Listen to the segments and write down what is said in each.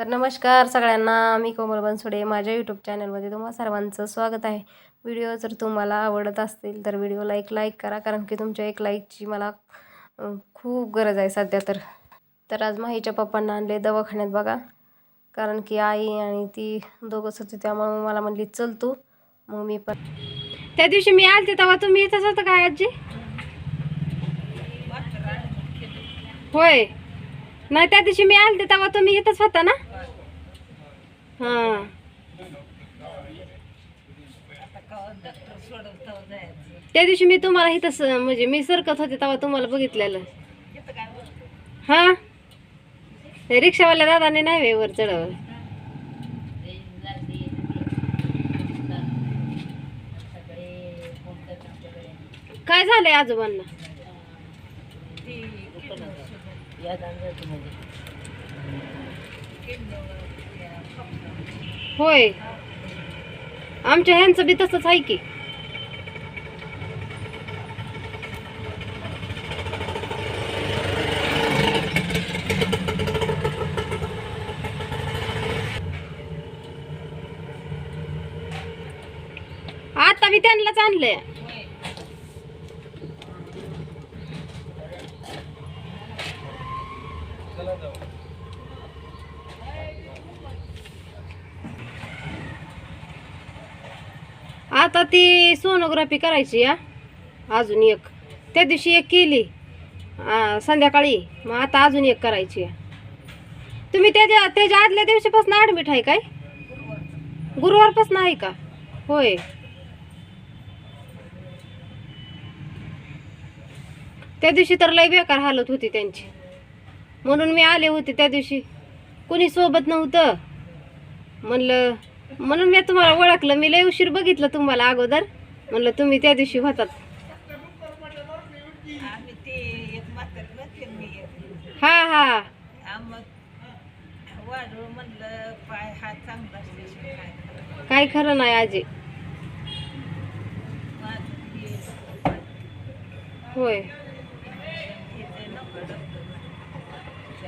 तर नमस्कार सगळ्यांना मी कोमल बनसोडे. माझ्या यूट्यूब चॅनलमध्ये तुम्हा सर्वांचं स्वागत आहे. व्हिडिओ जर तुम्हाला आवडत असतील तर व्हिडिओला एक लाईक करा कारण की तुमच्या एक लाईकची मला खूप गरज आहे सध्या तर. तर आज माहीच्या पप्पांना आणले दवाखान्यात बघा. कारण की आई आणि ती दोघंच होती त्यामुळे मग मला म्हणली चल तू. मग मी पण त्या दिवशी मी आलते तेव्हा तुम्ही इथंच होतं काय आजी? होय. नाही त्या दिवशी मी आलते तेव्हा तुम्ही इथंच होता ना? हां. त्या दिवशी मी तुम्हाला इथंच म्हणजे मी सरकत होते तेव्हा तुम्हाला बघितलेलं. हां? रिक्षावाल्या दादाने नाही वे वर चढवलं काय झालंय आजोबांना? होय. आमच्या ह्यांचं बी तसंच आहे की. आता मी त्यांनाच आणलंय. आता ती सोनोग्राफी करायची या अजून एक. त्या दिवशी एक केली संध्याकाळी. मग आता अजून एक करायची. आहे तुम्ही त्याच्या त्याच्या आदल्या दिवशीपासून ॲडमिट आहे काय? गुरुवारपासून आहे का? होय. त्या दिवशी तर लय बेकार हालत होती त्यांची. म्हणून मी आले होते त्या दिवशी. कोणी सोबत नव्हतं. म्हणलं म्हणून मी तुम्हाला ओळखलं. मी लय उशीर बघितलं तुम्हाला अगोदर. म्हणलं तुम्ही त्या दिवशी होतात. हा हा. काय खरं नाही आजी. होय.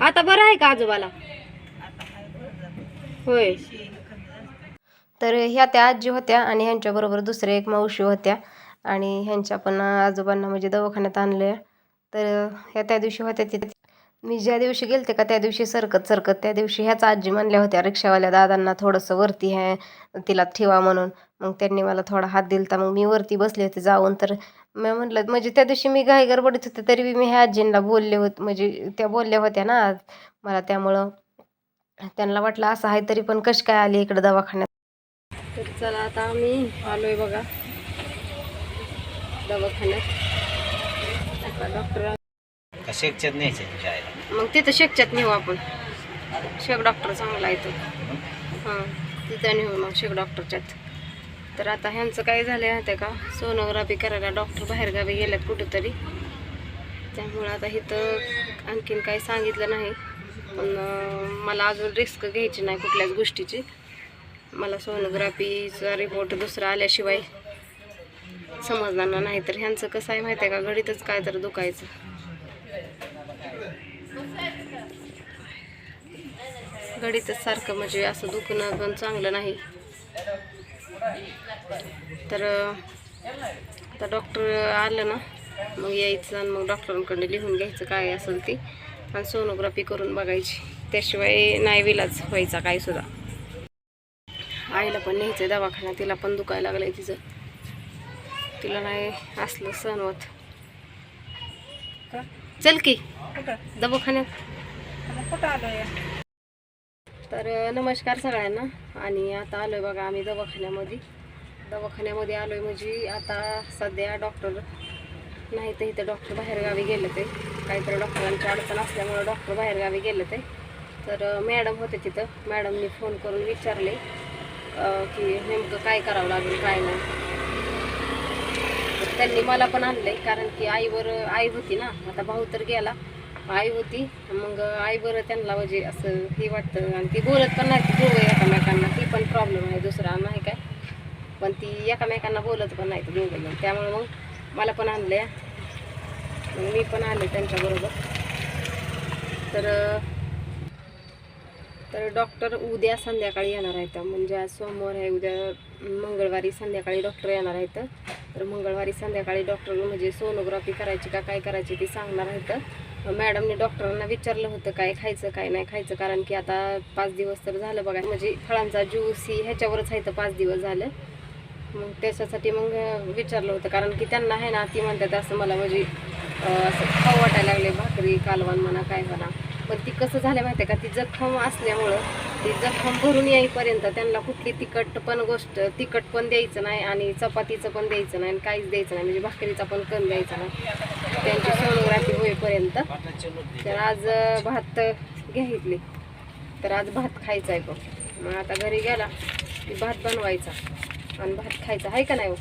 आता बरं आहे का आजोबाला? हाय बरं झालं. होय पैसे कमी जास्त. तर ह्या त्या आजी होत्या आणि ह्यांच्याबरोबर दुसऱ्या एक मावशी होत्या. आणि ह्यांच्या पण आजोबांना म्हणजे दवाखान्यात आणले तर ह्या त्या दिवशी होत्या तिथे. मी ज्या दिवशी गेलते का त्या दिवशी सरकत सरकत त्या दिवशी ह्याच आजी म्हणल्या होत्या रिक्षावाल्या दादांना थोडंसं वरती आहे तिला ठेवा म्हणून. मग त्यांनी मला थोडा हात दिलता. मग मी वरती बसले होते जाऊन. तर मी म्हटलं म्हणजे त्या दिवशी मी घाई गडबडीत होते तरी बी मी ह्या आजींना बोलले होते म्हणजे त्या बोलल्या होत्या ना मला त्यामुळं. त्यांना वाटलं असं आहे तरी पण कशी काय आली इकडं दवाखान्यात? तर चला आता आम्ही आलोय बघा. दवाखान्यात. डॉक्टर शेकच्यात न्यायचे मग तिथं शेकच्यात नेऊ आपण. शेक डॉक्टर चांगला आहे तो. हां तिथं नेऊ मग शेक डॉक्टरच्यात तर आता ह्यांचं काय झालं आहे का? सोनोग्राफी करायला डॉक्टर बाहेरगावी गेल्यात कुठंतरी. त्यामुळं आता इथं आणखीन काही सांगितलं नाही. पण मला अजून रिस्क घ्यायची नाही कुठल्याच गोष्टीची. मला सोनोग्राफीचा रिपोर्ट दुसरा आल्याशिवाय समजणार नाही. तर ह्यांचं कसं आहे माहिती आहे का? घडीतच काय तर दुखायचं. घडीतच सारखं म्हणजे असं दुखणं पण चांगलं नाही. तर आता डॉक्टर आलं ना मग यायचं आणि मग डॉक्टरांकडे लिहून घ्यायचं काय असेल ते. आणि सोनोग्राफी करून बघायची. त्याशिवाय नाही विलाज व्हायचा काय सुद्धा. आईला पण न्यायचं दवाखान्यात. तिला पण दुखायला लागलं आहे तिचं. तिला नाही असलं सण होत. का? चल की दवाखान्यात. तर नमस्कार सगळ्यांना. आणि आता आलोय बघा आम्ही दवाखान्यामध्ये. दवाखान्यामध्ये आलोय म्हणजे आता सध्या डॉक्टर नाही तर इथं डॉक्टर बाहेरगावी गेले ते. काहीतरी डॉक्टरांची अडचण असल्यामुळं डॉक्टर बाहेरगावी गेले ते. तर मॅडम होते तिथं. मॅडमनी फोन करून विचारले. की नेमकं काय करावं लागेल काय नाही. त्यांनी मला पण आणलंय कारण की आईवर आई होती ना आता भाऊ तर गेला. आई होती मग आईवर त्यांना म्हणजे असं हे वाटतं आणि ती बोलत पण नाही दोघं एकामेकांना. ती पण प्रॉब्लेम आहे दुसरा नाही काय. पण ती एकामेकांना बोलत पण नाही दोघं त्यामुळे मग मला पण आणलं मी पण आले त्यांच्याबरोबर. तर तर डॉक्टर उद्या संध्याकाळी येणार आहेत. म्हणजे आज सोमवार आहे उद्या मंगळवारी संध्याकाळी डॉक्टर येणार आहेत. तर मंगळवारी संध्याकाळी डॉक्टर म्हणजे सोनोग्राफी करायची का काय करायची ती सांगणार आहेत. मॅडमने डॉक्टरांना विचारलं होतं काय खायचं काय नाही खायचं. कारण की आता पाच दिवस तर झालं बघा. म्हणजे फळांचा ज्यूस ही ह्याच्यावरच आहे तर पाच दिवस झालं. मग त्याच्यासाठी मग विचारलं होतं. कारण की त्यांना आहे ना ती म्हणतात असं मला म्हणजे असं खाऊ वाटायला लागले भाकरी कालवण म्हणा काय म्हणा. पण ती कसं झालं माहिती आहे का? ती जखम असल्यामुळं ती जखम भरून येईपर्यंत त्यांना कुठली तिखट पण गोष्ट तिखट पण द्यायचं नाही आणि चपातीचं पण द्यायचं नाही आणि काहीच द्यायचं नाही. म्हणजे भाकरीचा पण कण द्यायचा नाही. त्यांची सोनोग्राफी होईपर्यंत. तर आज भात घ्यायतली तर आज भात खायचा आहे बघ. मग आता घरी गेला की भात बनवायचा आणि भात खायचा. आहे का नाही हो?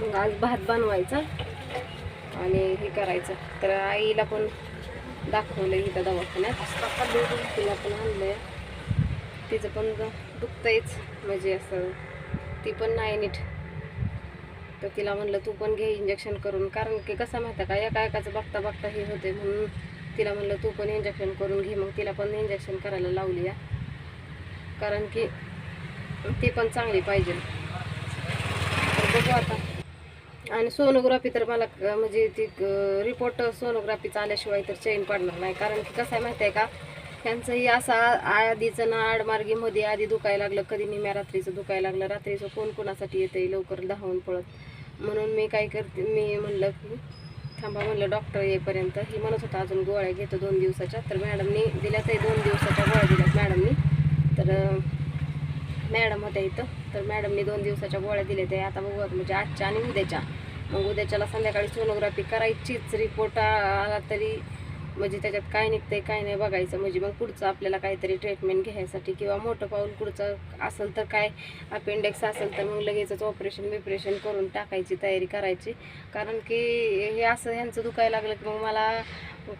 मग आज भात बनवायचा. आणि हे करायचं. तर आईला पण दाखवलं इथं दवाखान्यात. तिला पण आणलंय. तिचं पण दुखतंयच. म्हणजे असं ती पण नाही नीट. तर तिला म्हणलं तू पण घे इंजेक्शन करून. कारण की कसं माहिती का एका एकाचं बघता बघता हे होते म्हणून तिला म्हणलं तू पण इंजेक्शन करून घे. मग तिला पण इंजेक्शन करायला लावली या. कारण की ती पण चांगली पाहिजे. बघू आता. आणि सोनोग्राफी तर मला म्हणजे ती रिपोर्ट सोनोग्राफीचा आल्याशिवाय तर चैन पडणार नाही. कारण की कसं आहे माहिती आहे का? त्यांचंही असा आधीचं ना आडमार्गीमध्ये आधी दुखायला लागलं कधी निम्या रात्रीचं दुखायला लागलं रात्रीचं कोण कोणासाठी येतं लवकर धावून पळत. म्हणून मी काय करते मी म्हणलं की थांबा म्हणलं डॉक्टर येईपर्यंत. ही म्हणत होता अजून गोळ्या घेतो दोन दिवसाच्या. तर मॅडमनी दिल्या ते दोन दिवसाच्या गोळ्या दिल्यात मॅडमनी तर मॅडम होत्या इथं. तर मॅडमनी दोन दिवसाच्या गोळ्या दिल्या ते आता बघू म्हणजे आजच्या आणि उद्याच्या. मग उद्याच्याला संध्याकाळी सोनोग्राफी करायचीच. रिपोर्ट आला तरी म्हणजे त्याच्यात काय निघतंय काय नाही बघायचं. म्हणजे मग पुढचं आपल्याला काहीतरी ट्रीटमेंट घ्यायसाठी किंवा मोठं पाऊल पुढचं असेल तर काय अपेंडिक्स असेल तर मग लगेचच ऑपरेशन बिपरेशन करून टाकायची तयारी करायची. कारण की हे असं ह्यांचं दुखायला लागलं की मग मला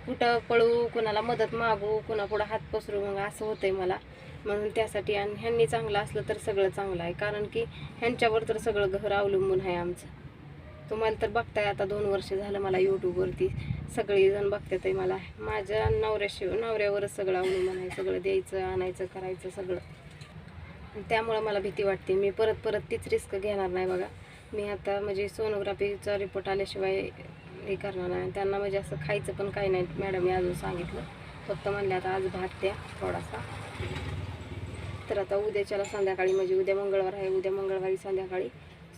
कुठं पळू कुणाला मदत मागू कुणापुढं हात पसरू मग असं होतंय मला. म्हणून त्यासाठी आणि ह्यांनी चांगलं असलं तर सगळं चांगलं आहे. कारण की ह्यांच्यावर तर सगळं घर अवलंबून आहे आमचं. तुम्हाला तर बघताय आता दोन वर्ष झालं मला यूट्यूबवरती सगळेजण बघतात आहे मला. माझ्या नवऱ्याशिवाय नवऱ्यावरच सगळं अवलंबून आहे. सगळं द्यायचं आणायचं करायचं सगळं. त्यामुळं मला भीती वाटते. मी परत परत तीच रिस्क घेणार नाही बघा. मी आता म्हणजे सोनोग्राफीचा रिपोर्ट आल्याशिवाय हे करणार नाही. त्यांना म्हणजे असं खायचं पण काही नाही. मॅडमने अजून सांगितलं. फक्त म्हणले आता आज भात द्या थोडासा. तर आता उद्याच्याला संध्याकाळी म्हणजे उद्या मंगळवार आहे उद्या मंगळवारी संध्याकाळी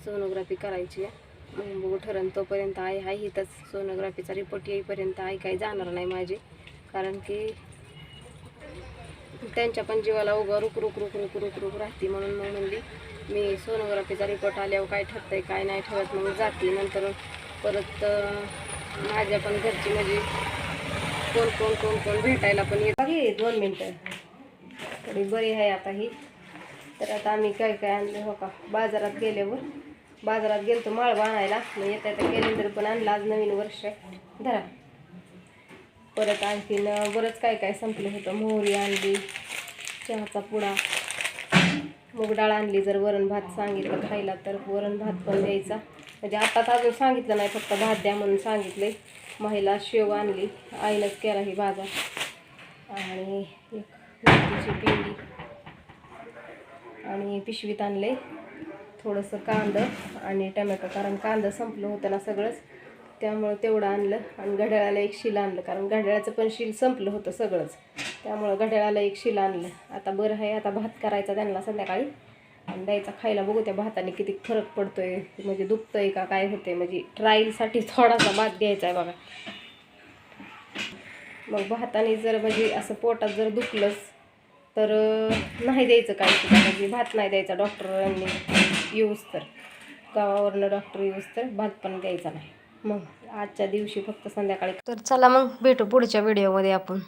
सोनोग्राफी करायची आहे. मग बघू ठरण तोपर्यंत आहे हा इथंच सोनोग्राफीचा रिपोर्ट येईपर्यंत आई काही जाणार नाही माझी. कारण की त्यांच्या पण जीवाला उगं रुक रुक रुक रुक रुक रुक राहते म्हणून मग म्हणली मी सोनोग्राफीचा रिपोर्ट आल्यावर काय ठरतंय काय नाही ठरत मग जाते. नंतर परत माझ्या पण घरची म्हणजे कोण कोण कोण कोण भेटायला पण येत दोन मिनटं. थोडी बरी आहे आता ही. तर आता आम्ही काय काय आणलं हो का? बाजारात गेल्यावर. बाजारात गेलो तो माळवा आणायला मग येता येता कॅलेंडर पण आणला. आज नवीन वर्ष धरा. परत आणखीन बरंच काय काय संपलं होतं. मोहरी आणली चहाचा पुडा. मूग डाळ आणली जर वरण भात सांगितलं खायला तर वरण भात पण द्यायचा. म्हणजे आत्ताच तर अजून सांगितलं नाही फक्त भात द्या म्हणून सांगितले. महिला शेव आणली. आईनंच केला ही बाजार. आणि एक पिंडी. आणि पिशवीत आणले. थोडंसं कांदं आणि टमॅटो कारण कांदं संपलं होतं ना सगळंच त्यामुळं तेवढं आणलं आणि घड्याळाला एक शिल आणलं कारण घड्याळाचं पण शिल संपलं होतं सगळंच. त्यामुळं घड्याळाला एक शिल आणलं. आता बरं आहे आता भात करायचा त्यांना संध्याकाळी. आणि द्यायचा खायला बघू त्या भाताने किती फरक पडतो आहे म्हणजे दुखतंय का काय होतंय म्हणजे ट्रायलसाठी थोडासा भात घ्यायचा आहे बघा. मग भाताने जर म्हणजे असं पोटात जर दुखलंच तर नाही द्यायचं काय सुद्धा. म्हणजे भात नाही द्यायचा डॉक्टरांनी यूज तर. गावावरनं डॉक्टर यूज तर भात पण द्यायचा नाही. मग आजच्या दिवशी फक्त संध्याकाळी. तर चला मग भेटू पुढच्या व्हिडिओमध्ये आपण.